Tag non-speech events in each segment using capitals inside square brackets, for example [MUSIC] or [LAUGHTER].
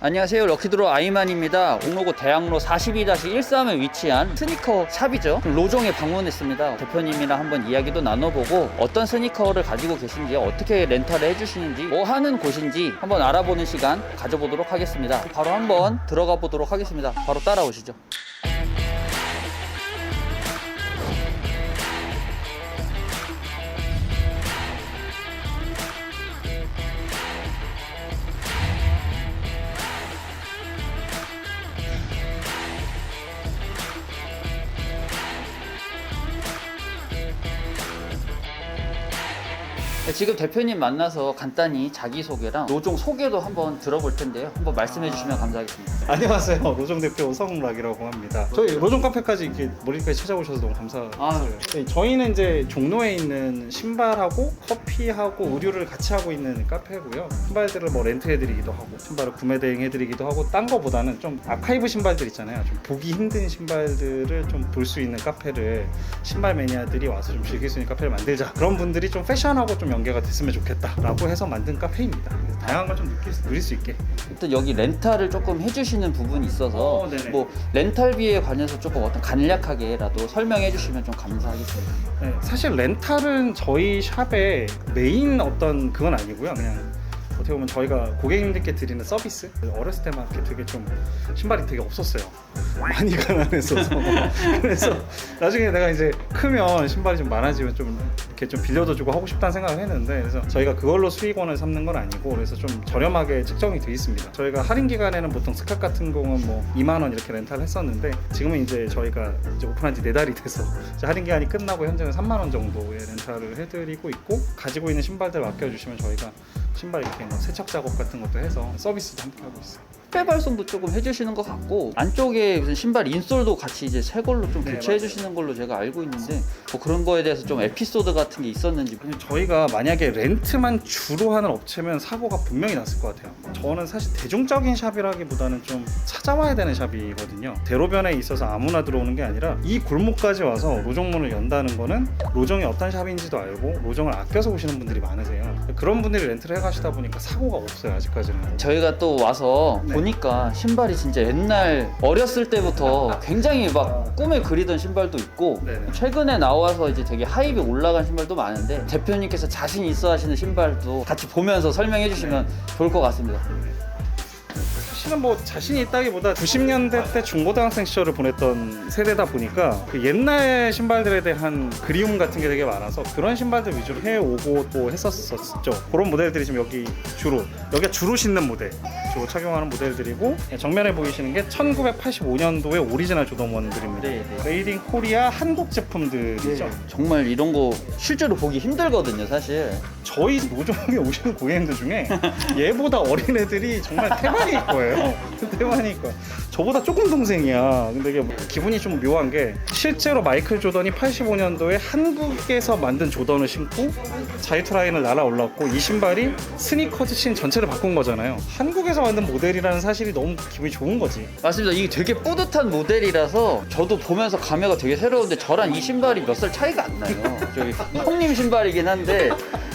안녕하세요. 럭키드로 아이만입니다. 옥로고 대학로 42-13에 위치한 스니커 샵이죠. 로종에 방문했습니다. 대표님이랑 한번 이야기도 나눠보고 어떤 스니커를 가지고 계신지 어떻게 렌탈을 해주시는지 뭐 하는 곳인지 한번 알아보는 시간 가져보도록 하겠습니다. 바로 한번 들어가 보도록 하겠습니다. 바로 따라오시죠 지금 대표님 만나서 간단히 자기소개랑 로종 소개도 한번 들어볼 텐데요 한번 말씀해 주시면 감사하겠습니다 안녕하세요. 로종 대표 오성락이라고 합니다. 저희 로종 카페까지 이렇게 머리까지 찾아오셔서 너무 감사해요. 아. 네, 저희는 이제 종로에 있는 신발하고 커피하고 의류를 같이 하고 있는 카페고요. 신발들을 뭐 렌트해드리기도 하고 신발을 구매 대행해드리기도 하고 딴 거보다는 좀 아카이브 신발들 있잖아요. 좀 보기 힘든 신발들을 좀 볼 수 있는 카페를 신발 매니아들이 와서 좀 즐길 수 있는 카페를 만들자. 그런 분들이 좀 패션하고 좀 연 계가 됐으면 좋겠다라고 해서 만든 카페입니다. 다양한 걸 좀 느낄 수, 누릴 수 있게. 또 여기 렌탈을 조금 해주시는 부분이 있어서 어, 네네. 뭐 렌탈비에 관해서 조금 어떤 간략하게라도 설명해 주시면 좀 감사하겠습니다. 네, 사실 렌탈은 저희 샵의 메인 어떤 그건 아니고요. 그냥 어떻게 보면 저희가 고객님들께 드리는 서비스. 어렸을 때만 이렇게 되게 좀 신발이 되게 없었어요. 많이 가난했어서. [LAUGHS] 그래서 나중에 내가 이제 크면 신발이 좀 많아지면 좀 이렇게 좀 빌려도 주고 하고 싶다는 생각을 했는데 그래서 저희가 그걸로 수익원을 삼는 건 아니고 그래서 좀 저렴하게 책정이 돼 있습니다. 저희가 할인 기간에는 보통 스캅 같은 경우는 뭐 2만 원 이렇게 렌탈 했었는데 지금은 이제 저희가 이제 오픈한 지 네 달이 돼서 할인 기간이 끝나고 현재는 3만 원 정도의 렌탈을 해드리고 있고 가지고 있는 신발들 맡겨주시면 저희가 신발 이렇게 뭐 세척 작업 같은 것도 해서 서비스도 함께 하고 있어요. 회 발송도 조금 해주시는 것 같고 안쪽에 무슨 신발 인솔도 같이 이제 새 걸로 좀 네, 교체해. 주시는 걸로 제가 알고 있는데 뭐 그런 거에 대해서 좀 에피소드 같은 게 있었는지 아니, 저희가 만약에 렌트만 주로 하는 업체면 사고가 분명히 났을 것 같아요. 저는 사실 대중적인 샵이라기보다는 좀 찾아와야 되는 샵이거든요. 대로변에 있어서 아무나 들어오는 게 아니라 이 골목까지 와서 로정문을 연다는 거는 로정이 어떤 샵인지도 알고 로정을 아껴서 오시는 분들이 많으세요. 그런 분들이 렌트를 해 가시다 보니까 사고가 없어요 아직까지는. 저희가 또 와서 네. 보니까 신발이 진짜 옛날 어렸을 때부터 굉장히 막 꿈에 그리던 신발도 있고 네네. 최근에 나와서 이제 되게 하입이 올라간 신발도 많은데 대표님께서 자신 있어 하시는 신발도 같이 보면서 설명해 주시면 좋을 것 같습니다. 사실은 뭐 자신이 있다기보다 90년대 때 중고등학생 시절을 보냈던 세대다 보니까 그 옛날 신발들에 대한 그리움 같은 게 되게 많아서 그런 신발들 위주로 해오고 또 했었었죠. 그런 모델들이 지금 여기 주로 여기가 주로 신는 모델, 주로 착용하는 모델들이고 정면에 보이시는 게 1985년도의 오리지널 조던원 들입니다. 네, 네. 메이드 인 코리아 한국 제품들이죠. 정말 이런 거 실제로 보기 힘들거든요, 사실. 저희 노점에 [LAUGHS] 오시는 고객님들 중에 얘보다 어린 애들이 정말 [LAUGHS] 태반일 거예요. [LAUGHS] 태반일 거야. 저보다 조금 동생이야. 근데 이게 뭐 기분이 좀 묘한 게 실제로 마이클 조던이 85년도에 한국에서 만든 조던을 신고 자이투 라인을 날아 올랐고 이 신발이 스니커즈 씬 전체를 바꾼 거잖아요. 한국에서 만든 모델이라는 사실이 너무 기분이 좋은 거지. 맞습니다. 이게 되게 뿌듯한 모델이라서 저도 보면서 감회가 되게 새로운데 저랑 이 신발이 몇 살 차이가 안 나요. 저기 형님 신발이긴 한데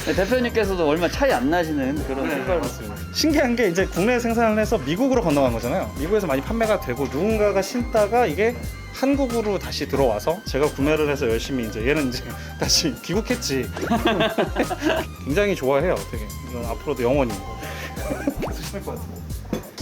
대표님께서도 얼마 차이 안 나시는 그런 신발 맞습니다. 신기한 게 이제 국내에 생산을 해서 미국으로 건너간 거잖아요. 미국에서 많이 판매가 되고 누군가가 신다가 이게 한국으로 다시 들어와서 제가 구매를 해서 열심히 이제 얘는 이제 [LAUGHS] 다시 귀국했지. [LAUGHS] 굉장히 좋아해요. 되게 이건 앞으로도 영원히 [LAUGHS] 계속 신을 것 같아요.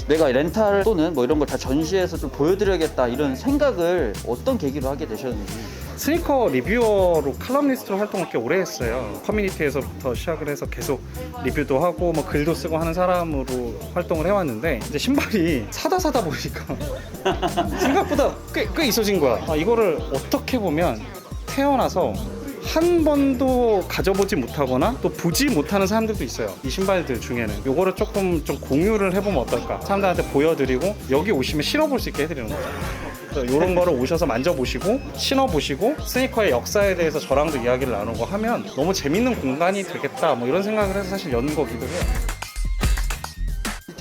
내가 렌탈 또는 뭐 이런 걸 다 전시해서 좀 보여드려야겠다 이런 생각을 어떤 계기로 하게 되셨는지 스니커 리뷰어로 칼럼니스트로 활동을 꽤 오래 했어요. 커뮤니티에서부터 시작을 해서 계속 리뷰도 하고 뭐 글도 쓰고 하는 사람으로 활동을 해왔는데 이제 신발이 사다 사다 보니까 [LAUGHS] 생각보다 꽤, 꽤 있어진 거야. 아, 이거를 어떻게 보면 태어나서 한 번도 가져보지 못하거나 또 보지 못하는 사람들도 있어요. 이 신발들 중에는 요거를 조금 좀 공유를 해보면 어떨까? 사람들한테 보여드리고 여기 오시면 신어볼 수 있게 해드리는 거죠. 이런 거를 오셔서 만져보시고 신어보시고 스니커의 역사에 대해서 저랑도 이야기를 나누고 하면 너무 재밌는 공간이 되겠다 뭐 이런 생각을 해서 사실 연 거기도 해요.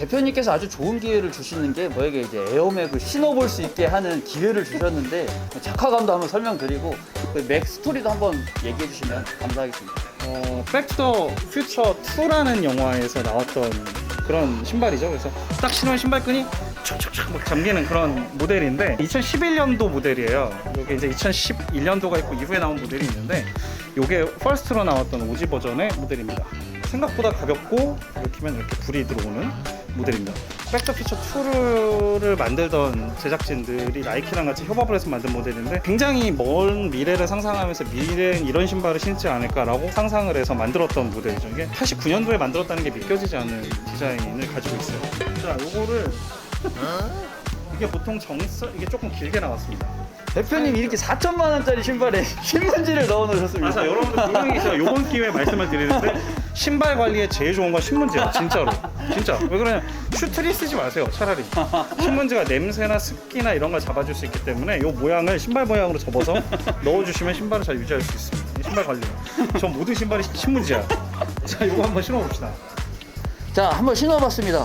대표님께서 아주 좋은 기회를 주시는 게 뭐에게 이제 에어맥을 신어볼 수 있게 하는 기회를 주셨는데 작화감도 한번 설명드리고 그맥 스토리도 한번 얘기해 주시면 감사하겠습니다. 어, 백투더 퓨처 2라는 영화에서 나왔던 그런 신발이죠. 그래서 딱 신으면 신발끈이 막 잠기는 그런 모델인데 2011년도 모델이에요. 이게 이제 2011년도가 있고 이후에 나온 모델이 있는데 이게 퍼스트로 나왔던 오지 버전의 모델입니다. 생각보다 가볍고 이렇게 하면 이렇게 불이 들어오는 모델입니다. 백더 피처 2를 만들던 제작진들이 나이키랑 같이 협업을 해서 만든 모델인데 굉장히 먼 미래를 상상하면서 미래엔 이런 신발을 신지 않을까라고 상상을 해서 만들었던 모델이죠. 이게 89년도에 만들었다는 게 믿겨지지 않는 디자인을 가지고 있어요. 자, 요거를 이게 보통 정서 이게 조금 길게 나왔습니다. 대표님 이렇게 4천만 원짜리 신발에 [LAUGHS] 신문지를 넣어 놓으셨습니다. 그래서 여러분들 분명히 제가 이번 기회에 말씀을 드리는데 신발 관리에 제일 좋은 건 신문지예요 진짜로. 진짜. 왜 그러냐 슈트리 쓰지 마세요 차라리. 신문지가 냄새나 습기나 이런 걸 잡아줄 수 있기 때문에 이 모양을 신발 모양으로 접어서 넣어주시면 신발을 잘 유지할 수 있습니다. 이 신발 관리 전 모든 신발이 신문지야. 자 이거 한번 신어봅시다. 자, 한번 신어봤습니다.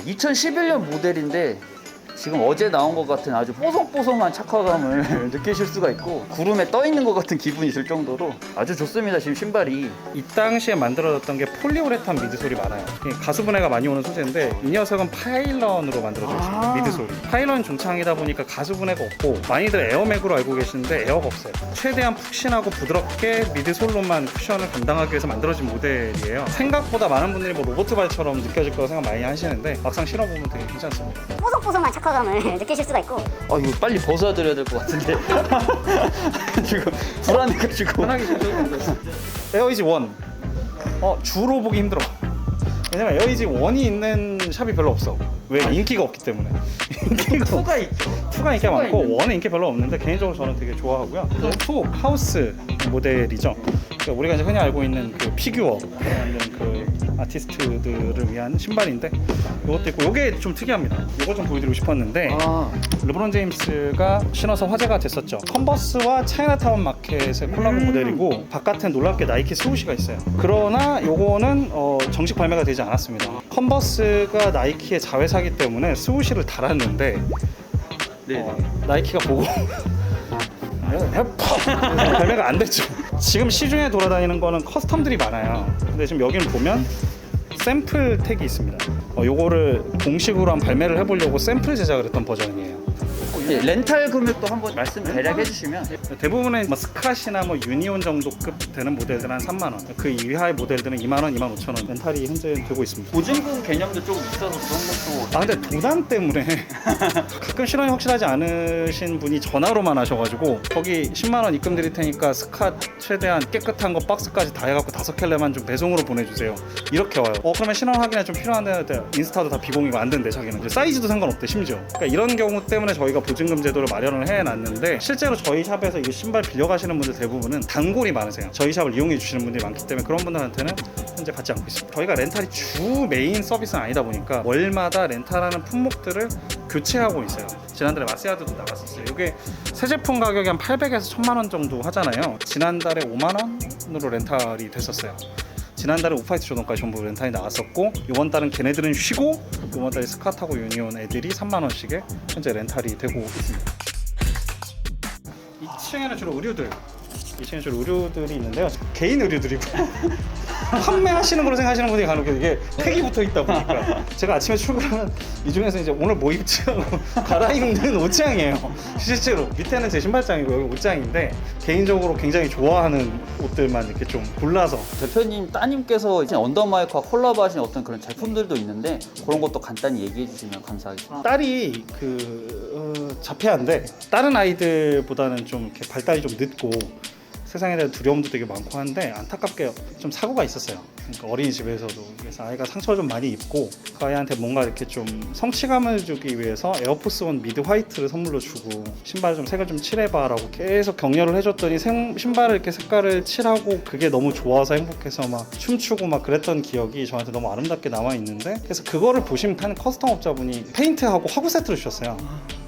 2011년 모델인데 지금 어제 나온 것 같은 아주 뽀송뽀송한 착화감을 [LAUGHS] 느끼실 수가 있고 구름에 떠 있는 것 같은 기분이 들 정도로 아주 좋습니다. 지금 신발이 이 당시에 만들어졌던 게 폴리우레탄 미드솔이 많아요. 가수분해가 많이 오는 소재인데 이 녀석은 파일런으로 만들어져 있습니다. 아. 미드솔이. 파일런 중창이다 보니까 가수분해가 없고 많이들 에어맥으로 알고 계시는데 에어가 없어요. 최대한 푹신하고 부드럽게 미드솔로만 쿠션을 감당하기 위해서 만들어진 모델이에요. 생각보다 많은 분들이 뭐 로보트 발처럼 느껴질 거라고 생각 많이 하시는데 막상 신어보면 되게 괜찮습니다. 뽀송뽀송한 착화 감을 느끼실 [LAUGHS] 수가 있고 아 이거 빨리 벗어드려야 될 것 같은데 [LAUGHS] 지금 불안해가지고 편하게. [LAUGHS] 에어이지 1. 어, 주로 보기 힘들어. 왜냐면 에어이지 1이 있는 샵이 별로 없어. 왜? 인기가 없기 때문에. 인기가 없- 투가 있죠. 투가 인기가 투가 많고 있는. 원은 인기 별로 없는데 개인적으로 저는 되게 좋아하고요. 투 하우스 모델이죠. 그러니까 우리가 이제 흔히 알고 있는 그 피규어 만드는 그 아티스트들을 위한 신발인데 이것도 있고 이게 좀 특이합니다. 이거 좀 보여드리고 싶었는데 아 르브론 제임스가 신어서 화제가 됐었죠. 컨버스와 차이나타운 마켓의 콜라보 음. 모델이고 바깥엔 놀랍게 나이키 스우시가 있어요. 그러나 요거는 어, 정식 발매가 되지 않았습니다. 컨버스가 나이키의 자회사기 때문에 스우시를 달았는데 네. 어, 나이키가 보고 [LAUGHS] 발매가 안 됐죠. 지금 시중에 돌아다니는 거는 커스텀들이 많아요. 근데 지금 여기는 보면 샘플 택이 있습니다. 어, 요거를 공식으로 한 발매를 해보려고 샘플 제작을 했던 버전이에요. 이제 렌탈 금액도 한번 말씀 대략 해주시면. 대부분의 뭐 스카시나 뭐 유니온 정도급 되는 모델들은 한 3만 원. 그 이하의 모델들은 2만 원, 2만 5천 원 렌탈이 현재 되고 있습니다. 보증금 개념도 조금 있어서 그런 것도 아 근데 도난 때문에 [LAUGHS] 가끔 실현이 확실하지 않으신 분이 전화로만 하셔가지고 거기 10만 원 입금 드릴 테니까 스카 최대한 깨끗한 거 박스까지 다 해갖고 다섯 켤레만 좀 배송으로 보내주세요. 이렇게 와요. 어 그러면 신원 확인이 좀 필요한데 인스타도 다 비공이고 안 된대 자기는. 이제 사이즈도 상관없대 심지어. 그러니까 이런 경우 때문에 저희가 보 증금 제도를 마련을 해놨는데 실제로 저희 샵에서 이 신발 빌려가시는 분들 대부분은 단골이 많으세요. 저희 샵을 이용해 주시는 분들이 많기 때문에 그런 분들한테는 현재 받지 않고 있습니다. 저희가 렌탈이 주 메인 서비스는 아니다 보니까 월마다 렌탈하는 품목들을 교체하고 있어요. 지난달에 마스야드도 나갔었어요. 이게 새 제품 가격이 한 800에서 1000만 원 정도 하잖아요. 지난달에 5만 원으로 렌탈이 됐었어요 지난달에 오파이트 조던까지 전부 렌탈이 나왔었고 이번 달은 걔네들은 쉬고 이번 달에 스카타고 유니온 애들이 3만 원씩에 현재 렌탈이 되고 있습니다. 2층에는 주로 의류들 2층에 주로 의류들이 있는데요. 개인 의류들이고 [LAUGHS] 판매하시는 걸로 생각하시는 분이 간혹 이게 택이 붙어 있다 보니까. [LAUGHS] 제가 아침에 출근하면 이 중에서 이제 오늘 뭐 입지 하고 [LAUGHS] 갈아입는 옷장이에요. 실제로. 밑에는 제 신발장이고 여기 옷장인데 개인적으로 굉장히 좋아하는 옷들만 이렇게 좀 골라서. 대표님 따님께서 이제 언더마이크와 콜라보하신 어떤 그런 제품들도 있는데 그런 것도 간단히 얘기해 주시면 감사하겠습니다. 딸이 그 어, 자폐한데 다른 아이들보다는 좀 이렇게 발달이 좀 늦고 세상에 대한 두려움도 되게 많고 한데 안타깝게 좀 사고가 있었어요. 그러니까 어린이집에서도 그래서 아이가 상처를 좀 많이 입고 그 아이한테 뭔가 이렇게 좀 성취감을 주기 위해서 에어포스 원 미드 화이트를 선물로 주고 신발 좀 색을 좀 칠해봐라고 계속 격려를 해줬더니 생- 신발을 이렇게 색깔을 칠하고 그게 너무 좋아서 행복해서 막 춤추고 막 그랬던 기억이 저한테 너무 아름답게 남아 있는데 그래서 그거를 보신 한 커스텀 업자분이 페인트하고 화구 세트를 주셨어요.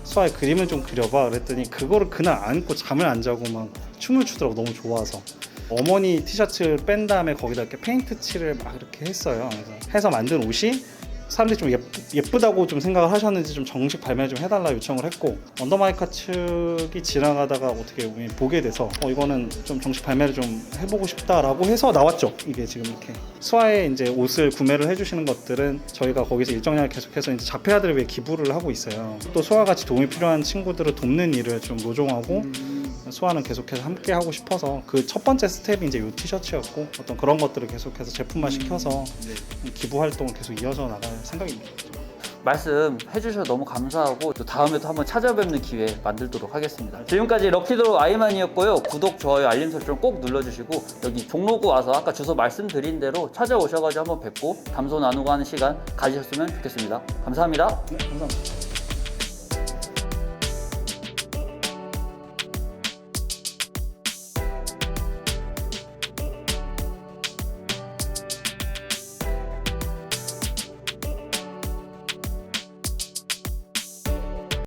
수아의 그림을 좀 그려봐 그랬더니 그거를 그날 안고 잠을 안 자고 막 춤을 추더라고 너무 좋아서. 어머니 티셔츠를 뺀 다음에 거기다 이렇게 페인트 칠을 막 이렇게 했어요. 그래서 해서 만든 옷이 사람들이 좀 예쁘, 다고좀 생각을 하셨는지 좀 정식 발매 좀 해달라 요청을 했고 언더마이카 측이 지나가다가 어떻게 우연히 보게 돼서 어 이거는 좀 정식 발매를 좀 해보고 싶다라고 해서 나왔죠. 이게 지금 이렇게 수아에 이제 옷을 구매를 해주시는 것들은 저희가 거기서 일정량 계속해서 이제 자폐아들을 위해 기부를 하고 있어요. 또 수아 같이 도움이 필요한 친구들을 돕는 일을 좀 노종하고 수아는 계속해서 함께 하고 싶어서 그 첫 번째 스텝이 이제 이 티셔츠였고 어떤 그런 것들을 계속해서 제품화 시켜서 기부 활동을 계속 이어져 나갈 생각입니다. 말씀 해 주셔서 너무 감사하고 또 다음에도 한번 찾아뵙는 기회 만들도록 하겠습니다. 지금까지 럭키드로 아이만이었고요. 구독, 좋아요, 알림 설정 꼭 눌러주시고 여기 종로구 와서 아까 주소 말씀드린 대로 찾아오셔가지고 한번 뵙고 담소 나누고 하는 시간 가지셨으면 좋겠습니다. 감사합니다. 네, 감사합니다.